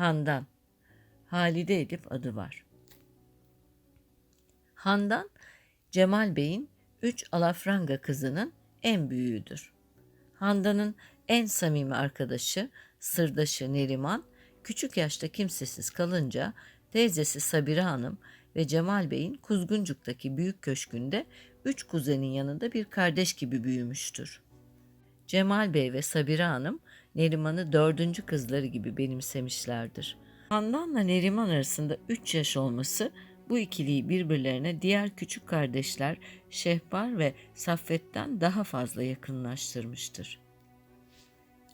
Handan. Halide Edip adı var. Handan, Cemal Bey'in üç alafranga kızının en büyüğüdür. Handan'ın en samimi arkadaşı, sırdaşı Neriman, küçük yaşta kimsesiz kalınca teyzesi Sabire Hanım ve Cemal Bey'in Kuzguncuk'taki büyük köşkünde üç kuzenin yanında bir kardeş gibi büyümüştür. Cemal Bey ve Sabire Hanım Neriman'ı dördüncü kızları gibi benimsemişlerdir. Handan'la Neriman arasında üç yaş olması bu ikiliyi birbirlerine diğer küçük kardeşler Şehbar ve Saffet'ten daha fazla yakınlaştırmıştır.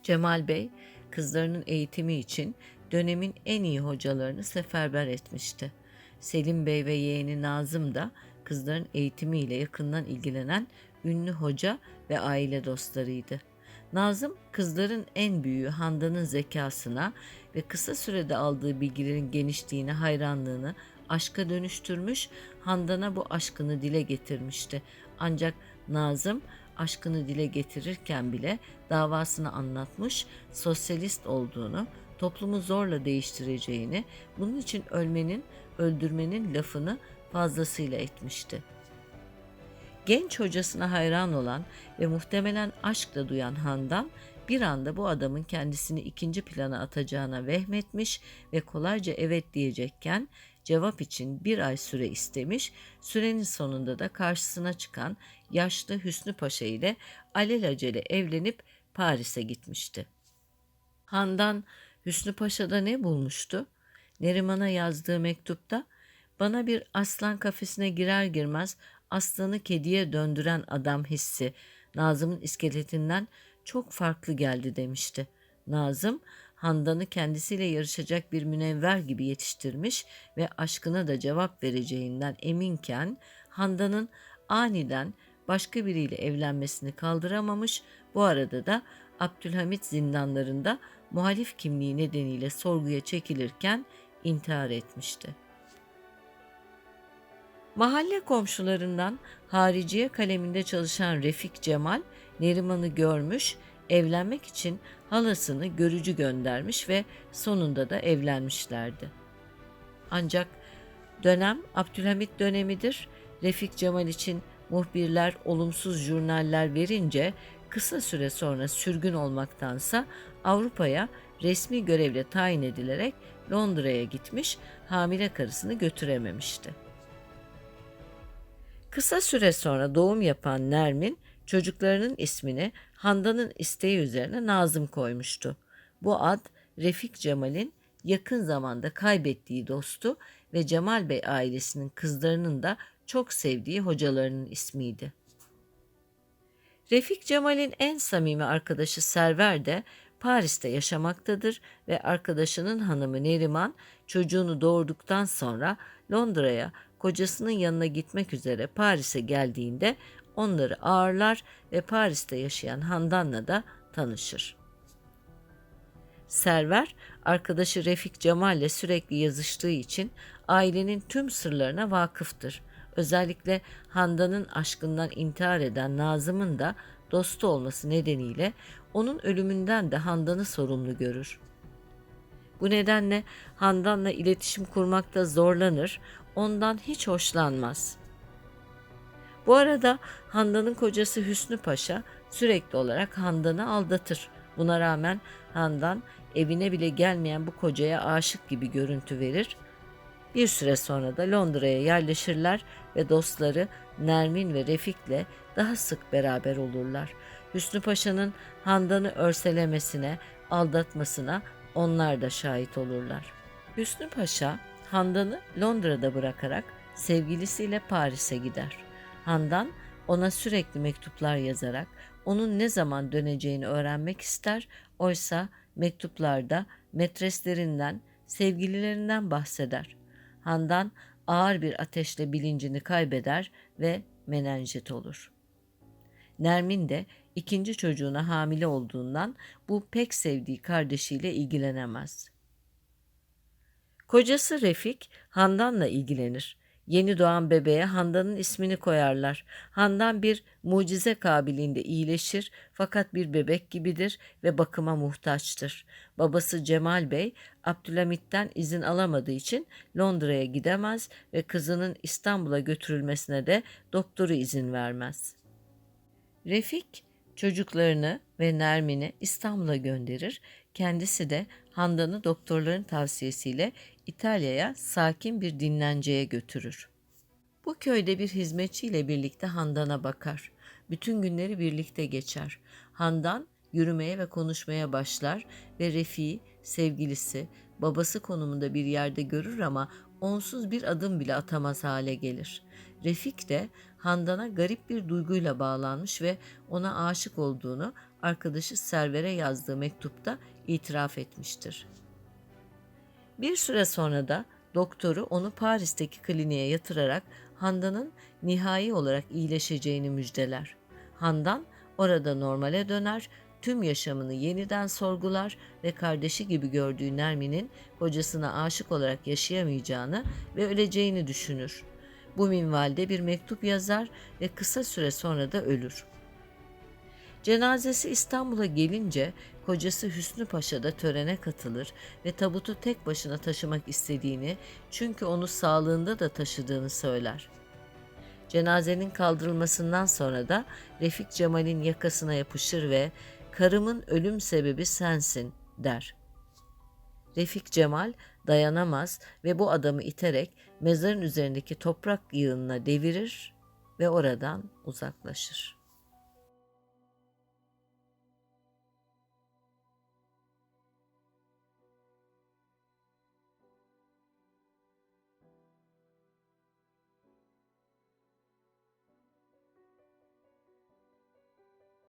Cemal Bey kızlarının eğitimi için dönemin en iyi hocalarını seferber etmişti. Selim Bey ve yeğeni Nazım da kızların eğitimiyle yakından ilgilenen ünlü hoca ve aile dostlarıydı. Nazım kızların en büyüğü Handan'ın zekasına ve kısa sürede aldığı bilgilerin genişliğine hayranlığını aşka dönüştürmüş, Handan'a bu aşkını dile getirmişti. Ancak Nazım aşkını dile getirirken bile davasını anlatmış, sosyalist olduğunu, toplumu zorla değiştireceğini, bunun için ölmenin, öldürmenin lafını fazlasıyla etmişti. Genç hocasına hayran olan ve muhtemelen aşkla duyan Handan bir anda bu adamın kendisini ikinci plana atacağına vehmetmiş ve kolayca evet diyecekken cevap için bir ay süre istemiş, sürenin sonunda da karşısına çıkan yaşlı Hüsnü Paşa ile alelacele evlenip Paris'e gitmişti. Handan Hüsnü Paşa'da ne bulmuştu? Neriman'a yazdığı mektupta bana bir aslan kafesine girer girmez aslanı kediye döndüren adam hissi Nazım'ın iskeletinden çok farklı geldi demişti. Nazım Handan'ı kendisiyle yarışacak bir münevver gibi yetiştirmiş ve aşkına da cevap vereceğinden eminken Handan'ın aniden başka biriyle evlenmesini kaldıramamış. Bu arada da Abdülhamit zindanlarında muhalif kimliği nedeniyle sorguya çekilirken intihar etmişti. Mahalle komşularından hariciye kaleminde çalışan Refik Cemal Neriman'ı görmüş, evlenmek için halasını görücü göndermiş ve sonunda da evlenmişlerdi. Ancak dönem Abdülhamit dönemidir. Refik Cemal için muhbirler olumsuz jurnaller verince kısa süre sonra sürgün olmaktansa Avrupa'ya resmi görevle tayin edilerek Londra'ya gitmiş, hamile karısını götürememişti. Kısa süre sonra doğum yapan Nermin çocuklarının ismini Handan'ın isteği üzerine Nazım koymuştu. Bu ad Refik Cemal'in yakın zamanda kaybettiği dostu ve Cemal Bey ailesinin kızlarının da çok sevdiği hocalarının ismiydi. Refik Cemal'in en samimi arkadaşı Server de Paris'te yaşamaktadır ve arkadaşının hanımı Neriman çocuğunu doğurduktan sonra Londra'ya kocasının yanına gitmek üzere Paris'e geldiğinde onları ağırlar ve Paris'te yaşayan Handan'la da tanışır. Server, arkadaşı Refik Cemal ile sürekli yazıştığı için ailenin tüm sırlarına vakıftır. Özellikle Handan'ın aşkından intihar eden Nazım'ın da dostu olması nedeniyle onun ölümünden de Handan'ı sorumlu görür. Bu nedenle Handan'la iletişim kurmakta zorlanır, ondan hiç hoşlanmaz. Bu arada Handan'ın kocası Hüsnü Paşa sürekli olarak Handan'ı aldatır. Buna rağmen Handan evine bile gelmeyen bu kocaya aşık gibi görüntü verir. Bir süre sonra da Londra'ya yerleşirler ve dostları Nermin ve Refik'le daha sık beraber olurlar. Hüsnü Paşa'nın Handan'ı örselemesine, aldatmasına onlar da şahit olurlar. Hüsnü Paşa Handan'ı Londra'da bırakarak sevgilisiyle Paris'e gider. Handan ona sürekli mektuplar yazarak onun ne zaman döneceğini öğrenmek ister. Oysa mektuplarda metreslerinden, sevgililerinden bahseder. Handan ağır bir ateşle bilincini kaybeder ve menenjit olur. Nermin de ikinci çocuğuna hamile olduğundan bu pek sevdiği kardeşiyle ilgilenemez. Kocası Refik Handan'la ilgilenir. Yeni doğan bebeğe Handan'ın ismini koyarlar. Handan bir mucize kabiliğinde iyileşir fakat bir bebek gibidir ve bakıma muhtaçtır. Babası Cemal Bey Abdülhamit'ten izin alamadığı için Londra'ya gidemez ve kızının İstanbul'a götürülmesine de doktoru izin vermez. Refik çocuklarını ve Nermin'i İstanbul'a gönderir. Kendisi de Handan'ı doktorların tavsiyesiyle İtalya'ya sakin bir dinlenceye götürür. Bu köyde bir hizmetçiyle birlikte Handan'a bakar. Bütün günleri birlikte geçer. Handan yürümeye ve konuşmaya başlar ve Refik'i, sevgilisi, babası konumunda bir yerde görür ama onsuz bir adım bile atamaz hale gelir. Refik de Handan'a garip bir duyguyla bağlanmış ve ona aşık olduğunu arkadaşı Server'e yazdığı mektupta itiraf etmiştir. Bir süre sonra da doktoru onu Paris'teki kliniğe yatırarak Handan'ın nihai olarak iyileşeceğini müjdeler. Handan orada normale döner, tüm yaşamını yeniden sorgular ve kardeşi gibi gördüğü Nermin'in kocasına aşık olarak yaşayamayacağını ve öleceğini düşünür. Bu minvalde bir mektup yazar ve kısa süre sonra da ölür. Cenazesi İstanbul'a gelince kocası Hüsnü Paşa da törene katılır ve tabutu tek başına taşımak istediğini çünkü onu sağlığında da taşıdığını söyler. Cenazenin kaldırılmasından sonra da Refik Cemal'in yakasına yapışır ve karımın ölüm sebebi sensin der. Refik Cemal dayanamaz ve bu adamı iterek mezarın üzerindeki toprak yığınına devirir ve oradan uzaklaşır.